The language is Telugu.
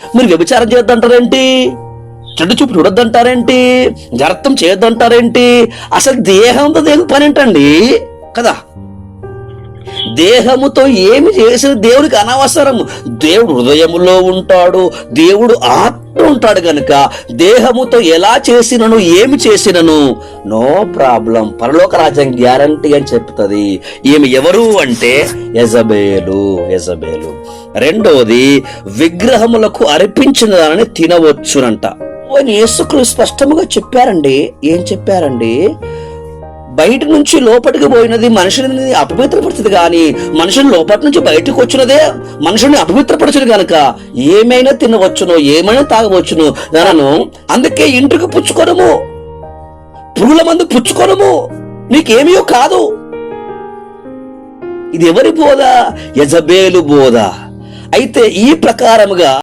మీరు వ్యభిచారం చేయొద్దంటారేంటి? చెడు చూపు చూడొద్దంటారేంటి జరత్వం చేయొద్దంటారేంటి? అసలు దేహంతో దేవుని పని ఏంటండి కదా? దేహముతో ఏమి చేసిన దేవుడికి అనవసరం దేవుడు హృదయములో ఉంటాడు. దేవుడు ఆత్మ ఉంటాడు గనుక దేహముతో ఎలా చేసినను ఏమి చేసినను? No problem. పరలోక రాజ్యం గ్యారంటీ అని చెప్తుంది. ఈమె ఎవరు అంటే? యజబేలు యజబేలు. రెండోది విగ్రహములకు అర్పించిన దానిని తినవచ్చునంట. యేసుకులు స్పష్టముగా చెప్పారండి. ఏం చెప్పారండి? బయట నుంచి లోపలికి పోయినది మనుషుని అపవిత్రపరచదు కానీ మనుషుని లోపటి నుంచి బయటకు వచ్చినదే మనుషుని అపవిత్రపరచదు గనక. ఏమైనా తినవచ్చును ఏమైనా తాగవచ్చును నన్ను అందుకే ఇంటికి పుచ్చుకోనము. పురుగుల మందు పుచ్చుకోనము. నీకేమీ కాదు. ఇది ఎవరి బోధ? యజబేలు బోధ. అయితే ఈ ప్రకారముగా